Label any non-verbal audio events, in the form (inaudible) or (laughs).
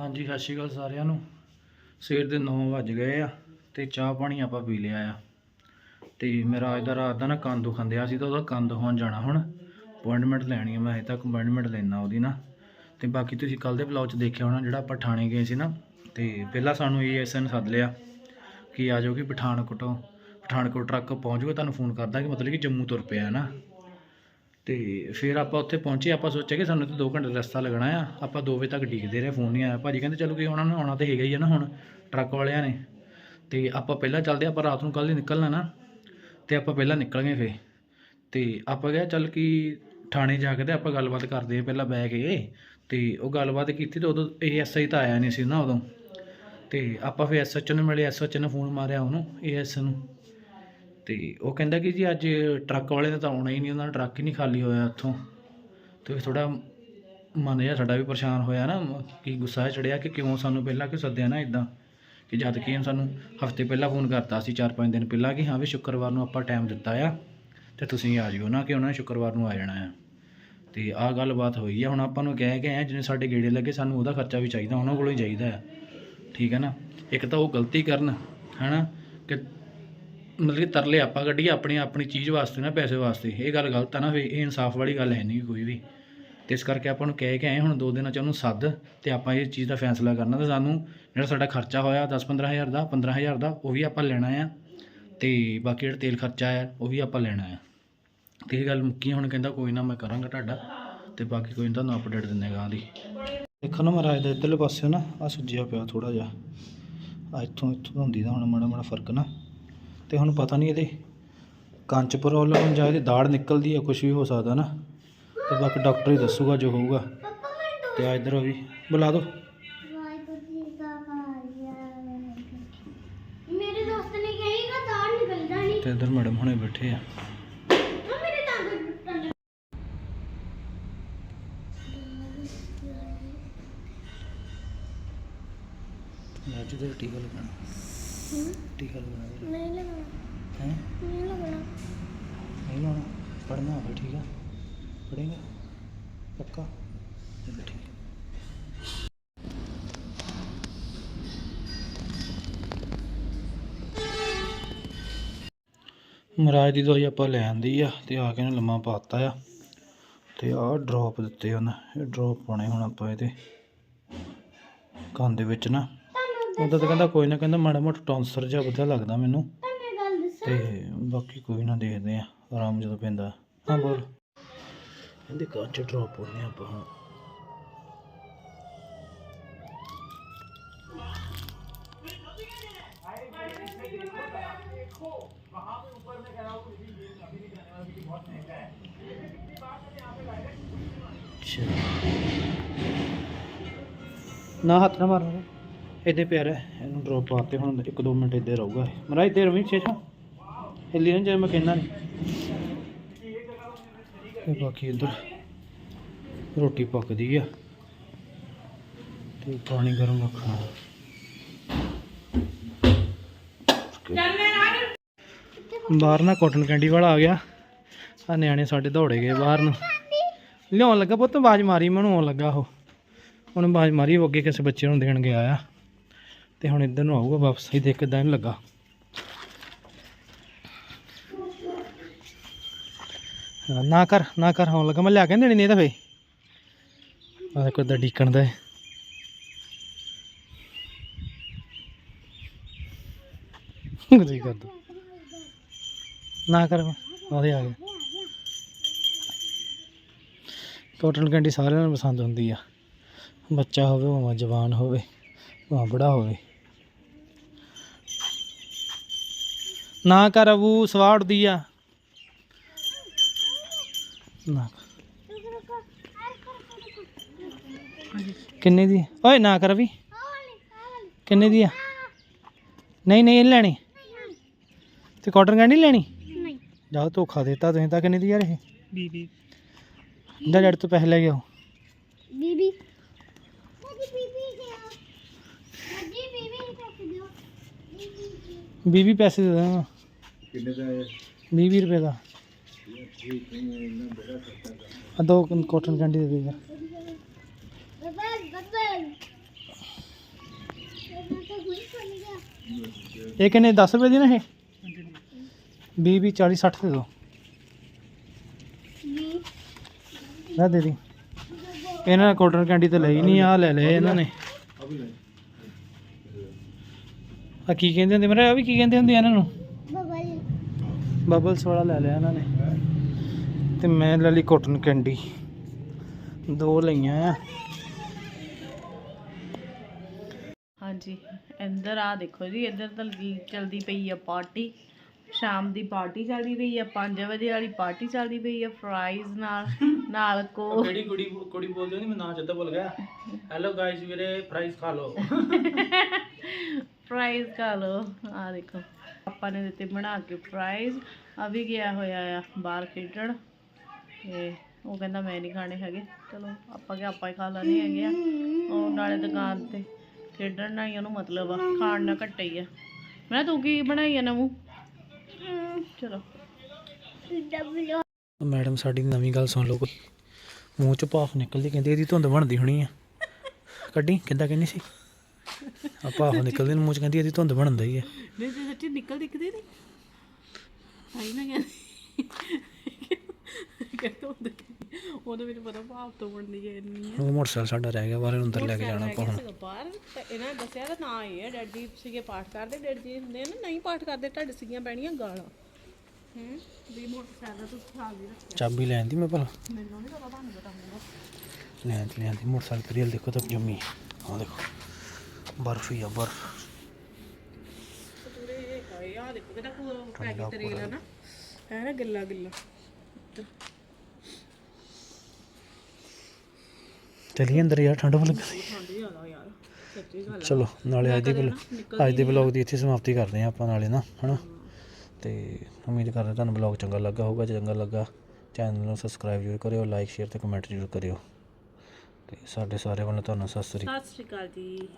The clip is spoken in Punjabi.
ਹਾਂਜੀ, ਸਤਿ ਸ਼੍ਰੀ ਅਕਾਲ ਸਾਰਿਆਂ ਨੂੰ। ਸਵੇਰ ਦੇ 9 ਵੱਜ ਗਏ ਆ ਤੇ ਚਾਹ ਪਾਣੀ ਆਪਾਂ ਪੀ ਲਿਆ ਆ। ਤੇ ਮੇਰਾ ਅੱਜ ਦਾ ਰਾਤ ਦਾ ਨਾ ਕੰਨ ਦੁਖੰਦਿਆ ਸੀ ਤਾਂ ਉਹਦਾ ਕੰਨ ਦਿਖਾਉਣ ਜਾਣਾ ਹੁਣ। ਅਪਾਇੰਟਮੈਂਟ ਲੈਣੀ ਆ, ਮੈਂ ਅਜੇ ਤੱਕ ਅਪਾਇੰਟਮੈਂਟ ਲੈਣਾ ਉਹਦੀ ਨਾ। ਤੇ ਬਾਕੀ ਤੁਸੀਂ ਕੱਲ ਦੇ ਵਲੌਗ 'ਚ ਦੇਖਿਆ ਹੋਣਾ ਜਿਹੜਾ ਆਪਾਂ ਥਾਣੇ ਗਏ ਸੀ ਨਾ। ਤੇ ਪਹਿਲਾਂ ਸਾਨੂੰ ਏਐਸਐਨ ਸੱਦ ਲਿਆ ਕਿ ਆ ਜਾਓ ਕਿ ਪਠਾਨਕੋਟੋਂ, ਪਠਾਨਕੋਟ ਟਰੱਕ ਪਹੁੰਚ ਗਿਆ ਤੁਹਾਨੂੰ ਫੋਨ ਕਰਦਾ ਕਿ ਮਤਲਬ ਕਿ ਜੰਮੂ ਤੁਰ ਪਿਆ ਨਾ। ਤੇ ਫਿਰ ਆਪਾਂ ਉੱਥੇ ਪਹੁੰਚੇ, ਆਪਾਂ ਸੋਚਿਆ ਕਿ ਸਾਨੂੰ ਤਾਂ 2 ਘੰਟੇ ਦਾ ਰਸਤਾ ਲੱਗਣਾ ਆ। ਆਪਾਂ 2 ਵਜੇ ਤੱਕ ਡੀਕਦੇ ਰਹੇ, ਫੋਨ ਨਹੀਂ ਆਇਆ। ਭਾਜੀ ਕਹਿੰਦੇ ਚਲੋ ਕਿ ਉਹਨਾਂ ਨੂੰ ਆਉਣਾ ਤਾਂ ਹੈਗਾ ਹੀ ਆ ਨਾ ਹੁਣ, ਟਰੱਕ ਵਾਲਿਆਂ ਨੇ। ਤੇ ਆਪਾਂ ਪਹਿਲਾਂ ਚੱਲਦੇ ਆਪਾਂ ਰਾਤ ਨੂੰ ਕੱਲ੍ਹ ਹੀ ਨਿਕਲਣਾ ਨਾ। ਤੇ ਆਪਾਂ ਪਹਿਲਾਂ ਨਿਕਲ ਗਏ ਫੇ ਤੇ ਆਪਾਂ ਕਿਹਾ ਚੱਲ ਕਿ ਥਾਣੇ ਜਾ ਕੇ ਤੇ ਆਪਾਂ ਗੱਲਬਾਤ ਕਰਦੇ ਹਾਂ ਪਹਿਲਾਂ ਬਹਿ ਕੇ। ਤੇ ਉਹ ਗੱਲਬਾਤ ਕੀਤੀ ਤੇ ਉਦੋਂ ਏਐਸਆਈ ਤਾਂ ਆਇਆ ਨਹੀਂ ਸੀ ਨਾ ਉਦੋਂ। ਤੇ ਆਪਾਂ ਫਿਰ ਐਸਐਚ ਨੂੰ ਮਿਲੇ ਐਸਐਚ ਨੇ ਫੋਨ ਮਾਰਿਆ ਉਹਨੂੰ ਏਐਸ ਨੂੰ। ਤੇ ਉਹ ਕਹਿੰਦਾ ਕਿ ਜੀ ਅੱਜ ਟਰੱਕ ਵਾਲੇ ਨੇ ਤਾਂ ਆਉਣਾ ਹੀ ਨਹੀਂ, ਉਹਨਾਂ ਦਾ ਟਰੱਕ ਹੀ ਨਹੀਂ ਖਾਲੀ ਹੋਇਆ ਉੱਥੋਂ ਤੇ ਥੋੜਾ ਮਨ ਜਿਹਾ ਸਾਡਾ ਵੀ ਪਰੇਸ਼ਾਨ ਹੋਇਆ ਨਾ, ਕਿ ਗੁੱਸਾ ਚੜਿਆ ਕਿ ਕਿਉਂ ਸਾਨੂੰ ਪਹਿਲਾਂ ਕਿ ਸੱਦਿਆ ਨਾ ਇਦਾਂ ਕਿ ਜਦ ਕਿ ਸਾਨੂੰ ਹਫ਼ਤੇ ਪਹਿਲਾਂ ਫੋਨ ਕਰਤਾ ਸੀ 4-5 ਦਿਨ ਪਹਿਲਾਂ ਕਿ ਹਾਂ ਵੀ ਸ਼ੁੱਕਰਵਾਰ ਨੂੰ ਆਪਾਂ ਟਾਈਮ ਦਿੱਤਾ ਆ, ਤੇ ਤੁਸੀਂ ਆ ਜਿਓ ਨਾ ਕਿ ਉਹਨਾਂ ਨੇ ਸ਼ੁੱਕਰਵਾਰ ਨੂੰ ਆ ਜਾਣਾ ਆ। ਤੇ ਆਹ ਗੱਲਬਾਤ ਹੋਈ ਆ, ਹੁਣ ਆਪਾਂ ਨੂੰ ਕਹਿ ਕੇ ਆਏ ਜਿਹਨੇ ਸਾਡੇ ਗੇੜੇ ਲੱਗੇ ਸਾਨੂੰ ਉਹਦਾ ਖਰਚਾ ਵੀ ਚਾਹੀਦਾ, ਉਹਨਾਂ ਕੋਲੋਂ ਹੀ ਚਾਹੀਦਾ ਆ। ਠੀਕ ਹੈ ਨਾ? ਇੱਕ ਤਾਂ ਉਹ ਗਲਤੀ ਕਰਨ, ਹੈਨਾ? ਕਿ ਮਤਲਬ ਕਿ ਤਰਲੇ ਆਪਾਂ ਕੱਢੀਏ, ਆਪਣੀ ਆਪਣੀ ਚੀਜ਼ ਵਾਸਤੇ ਨਾ, ਪੈਸੇ ਵਾਸਤੇ। ਇਹ ਗੱਲ ਗਲਤ ਆ ਨਾ, ਵੀ ਇਹ ਇਨਸਾਫ ਵਾਲੀ ਗੱਲ ਹੈ ਨਹੀਂ ਕੋਈ ਵੀ। ਤੇ ਇਸ ਕਰਕੇ ਆਪਾਂ ਨੂੰ ਕਹਿ ਕੇ ਆਏ ਹੁਣ ਦੋ ਦਿਨਾਂ ਚ ਉਹਨੂੰ ਸੱਦ ਤੇ ਆਪਾਂ ਇਹ ਚੀਜ਼ ਦਾ ਫੈਸਲਾ ਕਰਨਾ ਤੇ ਸਾਨੂੰ ਜਿਹੜਾ ਸਾਡਾ ਖਰਚਾ ਹੋਇਆ 10-15000 ਦਾ 15000 ਦਾ, ਉਹ ਵੀ ਆਪਾਂ ਲੈਣਾ ਆ। ਤੇ ਬਾਕੀ ਜਿਹੜਾ ਤੇਲ ਖਰਚਾ ਆ, ਉਹ ਵੀ ਆਪਾਂ ਲੈਣਾ ਆ। ਤੇ ਇਹ ਗੱਲ ਮੁੱਕੀ ਹੁਣ ਕਹਿੰਦਾ ਕੋਈ ਨਾ ਮੈਂ ਕਰਾਂਗਾ ਤੁਹਾਡਾ, ਤੇ ਬਾਕੀ ਕੋਈ ਤੁਹਾਨੂੰ ਅਪਡੇਟ ਦਿੰਦੇ ਗਾਂ ਦੀ। ਦੇਖੋ ਨਾ ਮਹਾਰਾਜ ਦਾ ਇੱਧਰਲੇ ਪਾਸੇ ਨਾ ਆ ਸੁੱਜਿਆ ਪਿਆ ਥੋੜਾ ਜਿਹਾ। ਆ ਇੱਥੋਂ ਇੱਥੋਂ ਹੁੰਦੀ ਦਾ ਹੁਣ ਮਾੜਾ ਮਾੜਾ ਫ਼ਰਕ ਨਾ। ਤੇ ਹੁਣ ਪਤਾ ਨਹੀਂ ਇਹਦੇ ਕੰਚ ਪ੍ਰੋਬਲਮ ਜਾਂ ਇਹਦੀ ਦਾੜ ਨਿਕਲਦੀ ਹੈ ਕੁਝ ਵੀ ਹੋ ਸਕਦਾ ਨਾ। ਤੇ ਬਾਕੀ ਡਾਕਟਰ ਹੀ ਦੱਸੂਗਾ ਜੋ ਹੋਊਗਾ। ਤੇ ਆ ਇੱਧਰ ਵੀ ਬੁਲਾ ਦਿਓ ਮੇਰੇ ਦੋਸਤ ਨੇ ਕਹੇਗਾ ਤਾਰ ਨਿਕਲ ਜਾਣੀ। ਤੇ ਇੱਧਰ ਮੈਡਮ ਹੁਣੇ ਬੈਠੇ ਆ। ਅੱਜ ਦੇ ਟੀਕਾ ਲਗਾਣਾ ਟੀਕਾ ਲਗਾਣਾ ਨਹੀਂ ਲੱਗਣਾ ਹੈ? ਨਹੀਂ ਲੱਗਣਾ ਨਹੀਂ ਲਾਉਣਾ ਪੜਨਾ ਹੋਵੇ ਠੀਕ ਆ। ਪੜੇਗਾ ਪੱਕਾ। ਚਲੋ ਠੀਕ ਹੈ ਮਹਾਰਾਜ ਦੀ ਦਵਾਈ ਆਪਾਂ ਲੈ ਆਂਦੀ ਆ ਤੇ ਆ ਕੇ ਨਾ ਲੰਮਾ ਪਾਤਾ ਆ। ਤੇ ਆਹ ਡ੍ਰੌਪ ਦਿੱਤੇ ਹਨ ਇਹ ਡ੍ਰੌਪ ਪਾਉਣੇ ਹੁਣ ਆਪਾਂ ਇਹਦੇ। ਕੰਨ ਦੇ ਵਿੱਚ ਨਾ। ਉਹਦਾ ਤਾਂ ਕਹਿੰਦਾ ਕੋਈ ਨਾ ਕਹਿੰਦਾ ਮਾੜਾ ਮੋਟਾ ਟੌਂਸਰ ਜਿਹਾ ਵਧੀਆ ਲੱਗਦਾ ਮੈਨੂੰ। ਤੁਹਾਨੂੰ ਗੱਲ ਦੱਸਾਂ ਤੇ ਬਾਕੀ ਕੋਈ ਨਾ ਦੇਖਦੇ ਆ ਆਰਾਮ ਜਦੋਂ ਪੈਂਦਾ। ਹਾਂ, ਬੋਲ। ਇਹਦੇ ਕੰਚ ਡ੍ਰੌਪ ਹੋਣੇ ਆਪਾਂ। ਨਾ ਹੱਥ ਨਾ ਮਾਰਨਾ ਇਹਦੇ ਪਿਆਰ ਹੈ, ਇਹਨੂੰ ਡ੍ਰੌਪ ਪਾਤੇ ਹੁਣ 1-2 ਮਿੰਟ ਇੱਧੇ ਰਹੂਗਾ ਮਹਾਰਾਜ ਮਰਾਈ ਤੇ ਰਵੀ, ਛੇਛਾ। ਹਿੱਲੀ ਨਾ ਜੇ ਮੈਂ ਕਹਿੰਦਾ ਨਹੀਂ ਤੇ ਬਾਕੀ ਇੱਧਰ ਰੋਟੀ ਪੱਕਦੀ ਆ ਤੇ ਪਾਣੀ ਗਰਮ ਰੱਖਣਾ। ਬਾਹਰ ਨਾ ਕਾਟਨ ਕੈਂਡੀ ਵਾਲਾ ਆ ਗਿਆ। ਆ ਨਿਆਣੇ ਸਾਡੇ ਦੌੜੇ ਗਏ ਬਾਹਰ ਨੂੰ। ਲਿਆਉਣ ਲੱਗਾ ਪੁੱਤ, ਆਵਾਜ਼ ਮਾਰੀ, ਮੈਨੂੰ ਆਉਣ ਲੱਗਾ ਉਹ। ਹੁਣ ਆਵਾਜ਼ ਮਾਰੀ, ਉਹ ਅੱਗੇ ਕਿਸੇ ਬੱਚੇ ਨੂੰ ਦੇਣ ਗਿਆ ਆ। ਤੇ ਹੁਣ ਇੱਧਰ ਨੂੰ ਆਊਗਾ ਵਾਪਸ। ਹੀ ਦੇਖ ਕਿਦਾਂ ਇਹਨੂੰ ਲੱਗਾ। ਨਾ ਕਰ ਨਾ ਕਰ ਆਉਣ ਲੱਗਾ। ਮੈਂ ਲਿਆ ਕੇ ਦੇਣੀ, ਨਹੀਂ ਤਾਂ ਫੇ ਆ ਦੇਖੋ ਇੱਧਰ ਡੀਕਣ ਦਾ ਗੁੱਜੀ ਕਰ ਦੋ ਨਾ ਕਰ ਉਹਦੇ ਆ ਗਿਆ ਕਾਟਨ ਕੈਂਡੀ ਸਾਰਿਆਂ ਨੂੰ ਪਸੰਦ ਹੁੰਦੀ ਆ। ਬੱਚਾ ਹੋਵੇ, ਭਾਵੇਂ ਜਵਾਨ ਹੋਵੇ, ਭਾਵੇਂ ਬੁੜਾ ਹੋਵੇ। ਨਾ ਕਰ ਅਬੂ ਸਵਾੜਦੀ ਆ। ਨਾ ਕਿੰਨੇ ਦੀ? ਓਏ ਨਾ ਕਰ ਵੀ ਕਿੰਨੇ ਦੀ ਆ? ਨਹੀਂ ਨਹੀਂ ਇਹ ਨੀ ਲੈਣੀ। ਤੇ ਕਾਟਨ ਕੈਂਡੀ ਨੀ ਲੈਣੀ? ਨਹੀਂ। ਜਾਓ ਧੋਖਾ ਦਿੱਤਾ ਤੁਸੀਂ ਤਾਂ ਕਿੰਨੇ ਦੀ ਯਾਰ ਇਹ? ਬੀਬੀ ਇੰਦਾ ਜੜ ਤੋਂ ਪੈਸੇ ਲੈ ਗਿਆ ਬੀਬੀ 20 20 ਪੈਸੇ ਦੇ ਦਾਂਗਾ ਕਿੰਨੇ ਦਾ ਹੈ? 20 20 ਰੁਪਏ ਦਾ। ਆ ਦੋ ਕੋਟਨ ਕੈਂਡੀ ਦੇ ਦੇ ਇਹ ਕਿੰਨੇ 10 ਰੁਪਏ ਦੀ ਨਾ ਇਹ? 20 20 40 60 ਦੇ ਦੋ। ਲੈ ਦੇ ਦੀ। ਇਹਨਾਂ ਨੇ ਕੋਟਨ ਕੈਂਡੀ ਤੇ ਲਈ ਨਹੀਂ ਆ ਲੈ ਲਏ ਇਹਨਾਂ ਨੇ। ਆ ਕੀ ਕਹਿੰਦੇ ਹੁੰਦੇ ਮੇਰੇ ਆ ਵੀ ਕੀ ਕਹਿੰਦੇ ਹੁੰਦੇ ਆ ਇਹਨਾਂ ਨੂੰ? ਬਬਲ ਬਬਲਸ ਵਾਲਾ ਲੈ ਲਿਆ ਇਹਨਾਂ ਨੇ। ਤੇ ਮੈਂ ਲੈ ਲਈ ਕੋਟਨ ਕੈਂਡੀ ਦੋ ਲਈਆਂ ਆ। ਹਾਂਜੀ ਇੱਧਰ ਆ ਦੇਖੋ ਜੀ ਇੱਧਰ ਤਾਂ ਚਲਦੀ ਪਈ ਆ ਪਾਰਟੀ ਸ਼ਾਮ ਦੀ ਪਾਰਟੀ ਚੱਲਦੀ ਪਈ ਆ 5 ਵਜੇ ਵਾਲੀ ਪਾਰਟੀ ਚੱਲਦੀ ਪਈ ਆ ਫਰਾਈਜ਼ ਨਾਲ ਨਾਲ ਕੋ ਕਿਹੜੀ ਕੁੜੀ ਕੁੜੀ ਬੋਲਦੀ ਹੁੰਦੀ ਮੈਂ ਨਾਂ ਚੱਦਾ ਭੁੱਲ ਗਿਆ। ਹੈਲੋ ਗਾਇਸ ਵੀਰੇ ਫਰਾਈਜ਼ ਖਾ ਲਓ। (laughs) ਫਰਾਈਜ਼ ਖਾ ਲਓ। ਆ ਦੇਖੋ, ਆਪਾਂ ਨੇ ਦਿੱਤੇ ਬਣਾ ਕੇ ਫਰਾਈਜ਼ ਆ ਵੀ ਗਿਆ ਹੋਇਆ ਆ ਬਾਹਰ ਖੇਡਣ। ਤੇ ਉਹ ਕਹਿੰਦਾ ਮੈਂ ਨਹੀਂ ਖਾਣੇ ਹੈਗੇ। ਚਲੋ, ਆਪਾਂ ਕਿ ਆਪਾਂ ਹੀ ਖਾ ਲੈਣੇ ਹੈਗੇ ਆ। ਉਹ ਨਾਲੇ ਦੁਕਾਨ ਤੇ ਖੇਡਣ ਨਾਲ ਹੀ ਉਹਨੂੰ ਮਤਲਬ ਆ, ਖਾਣ ਨਾਲ ਘੱਟੇ ਹੀ ਆ। ਮੈਂ ਤੂੰ ਕੀ ਬਣਾਈ ਆ ਨਵੂ? ਚਲੋ। ਮੈਡਮ, ਸਾਡੀ ਨਵੀਂ ਗੱਲ ਸੁਣ ਲਓ ਕੋਈ। ਮੂੰਹ ਚ ਭਾਫ ਨਿਕਲਦੀ, ਕਹਿੰਦੀ ਇਹਦੀ ਧੁੰਦ ਬਣਦੀ ਹੋਣੀ ਆ। ਕੱਢੀ, ਕਿੱਦਾਂ ਕਹਿੰਦੀ ਸੀ? ਆ ਭਾਫ ਨਿਕਲਦੀ ਨੂੰ ਮੂੰਹ ਚ ਕਹਿੰਦੀ ਇਹਦੀ ਧੁੰਦ ਬਣਦਾ ਹੀ ਹੈ ਨਹੀਂ ਤੇ ਸੱਚੀ ਨਿਕਲ ਦਿਖਦੇ ਨਹੀਂ ਆਈ ਨਾ ਕਹਿੰਦੀ। ਕਹਿੰਦਾ ਹੁੰਦਾ ਉਹਦੇ ਵਿੱਚ ਪਤਾ ਭਾਵ ਤੋਂ ਬਣਦੀ ਹੈ। ਇੰਨੀ ਉਹ ਮੋਟਰਸਾਈਕਲ ਸਾਡਾ ਰਹਿ ਗਿਆ ਬਾਹਰ ਨੂੰ ਅੰਦਰ ਲੈ ਕੇ ਜਾਣਾ ਆਪਾਂ ਹੁਣ। ਬਾਹਰ ਤੇ ਇਹਨਾਂ ਦੱਸਿਆ ਤਾਂ ਨਾ ਇਹ ਹੈ ਡੈਡੀ ਸੀਗੇ ਪਾਠ ਕਰਦੇ ਡੈਡੀ ਜੀ ਹੁੰਦੇ ਨੇ ਨਹੀਂ ਪਾਠ ਕਰਦੇ ਤੁਹਾਡੇ ਸੀਗੀਆਂ ਪੈਣੀਆਂ ਗਾਲਾਂ। ਹੂੰ ਵੀ ਮੋਟਰਸਾਈਕਲ ਤੋਂ ਖਿਆਲ ਨਹੀਂ ਰੱਖਿਆ। ਚਾਬੀ ਲੈਣ ਦੀ ਮੈਂ ਭਲਾ। ਮੈਨੂੰ ਨਹੀਂ ਪਤਾ ਤੁਹਾਨੂੰ ਪਤਾ ਹੋਊਗਾ ਲੈਣ ਦੀ ਲੈਣ ਦੀ ਮੋਟਰਸਾਈਕਲ ਤੇ ਰੇਲ ਦੇਖੋ ਤਾਂ ਜੰਮੀ। ਆ ਦੇਖੋ। ਬਰਫ ਹੀ ਆ ਬਰਫ। ਪੂਰੇ ਹਾਏ ਆ ਦੇਖੋ ਕਿਹਦਾ ਪੂਰਾ ਪੈਕੇਟ ਰੇਲ ਹੈ ਨਾ। ਹੈ ਨਾ ਗਿੱਲਾ ਗਿੱਲਾ। ਚਲੀਏ ਅੰਦਰ ਯਾਰ ਠੰਡ ਲੱਗ ਰਹੀ। ਠੰਡ ਜ਼ਿਆਦਾ ਯਾਰ ਸੱਚੀ ਗੱਲ ਚਲੋ ਨਾਲੇ ਅੱਜ ਦੇ ਵਲੌਗ ਅੱਜ ਦੇ ਵਲੌਗ ਦੀ ਇੱਥੇ ਸਮਾਪਤੀ ਕਰਦੇ ਹਾਂ ਆਪਾਂ ਨਾਲੇ ਨਾ ਹਨਾ? ਤੇ ਉਮੀਦ ਕਰਦੇ ਤੁਹਾਨੂੰ ਵਲੌਗ ਚੰਗਾ ਲੱਗਾ ਹੋਊਗਾ ਜੇ ਚੰਗਾ ਲੱਗਾ ਚੈਨਲ ਨੂੰ ਸਬਸਕ੍ਰਾਈਬ ਜ਼ਰੂਰ ਕਰਿਓ ਲਾਈਕ ਸ਼ੇਅਰ ਤੇ ਕਮੈਂਟ ਜ਼ਰੂਰ ਕਰਿਓ। ਤੇ ਸਾਡੇ ਸਾਰਿਆਂ ਵੱਲੋਂ ਤੁਹਾਨੂੰ ਸਤਿ ਸ੍ਰੀ ਸਤਿ ਸ਼੍ਰੀ ਅਕਾਲ ਜੀ।